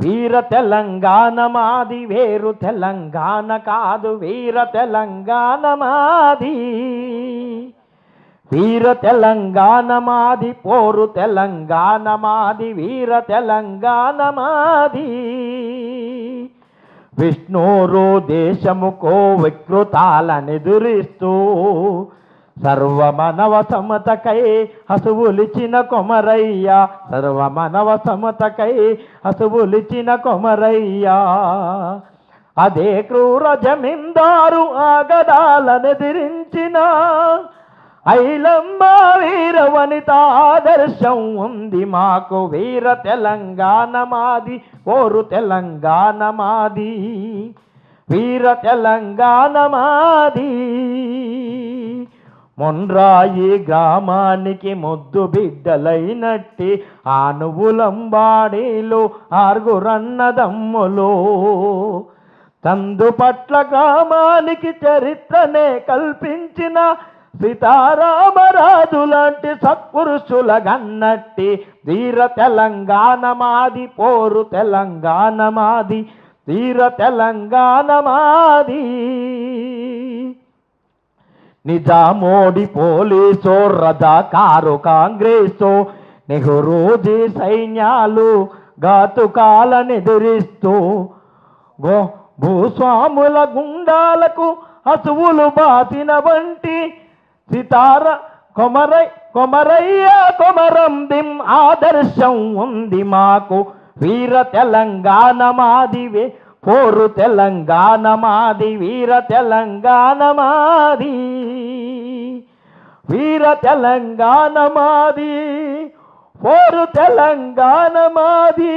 వీర తెలంగాణ మాది వేరు తెలంగాణ కాదు వీర తెలంగాణ మాది. వీర తెలంగాణ మాది పోరు తెలంగాణ మాది వీర తెలంగాణ మాది. విష్ణురు దేశముకో వికృతాలనెదురిస్తూ సర్వమనవ సమతకై హసువులిచిన కొమరయ్య సర్వమనవ సమతకై హసువులిచిన కొమరయ్య. అదే క్రూర జమీందారు ఆగడాలనెదిరించిన ఐలమ్మ వీర వనిత ఆదర్శం ఉంది మాకు వీర తెలంగాణ మాది ఓరు తెలంగాణ మాది వీర తెలంగాణ మాది. మొన్రాయి గ్రామానికి ముద్దు బిడ్డలైనట్టి ఆనువులంబాడీలు ఆరుగురన్నదమ్ములు. తందు పట్ల గ్రామానికి చరిత్రనే కల్పించిన సీతారామరాజు లాంటి సత్పురుషుల గన్నట్టి ధీర తెలంగాణ మాది పోరు తెలంగాణ మాది ధీర తెలంగాణ మాది. నిజామోడి పోలీసో రజాకారు కాంగ్రెసో నెహ్రూజీ సైన్యాలు ఘాతుకాలనెదిరిస్తూ గో భూస్వాముల గుండాలకు హసువులు బాసిన వంటి సితార కొమరై కొమరయ్య కొమరం దిం ఆదర్శం ఉంది మాకు. వీర తెలంగాణ మాదివే పోరు తెలంగాణ మాది వీర తెలంగాణ మాది. వీర తెలంగాణ మాది పోరు తెలంగాణ మాది.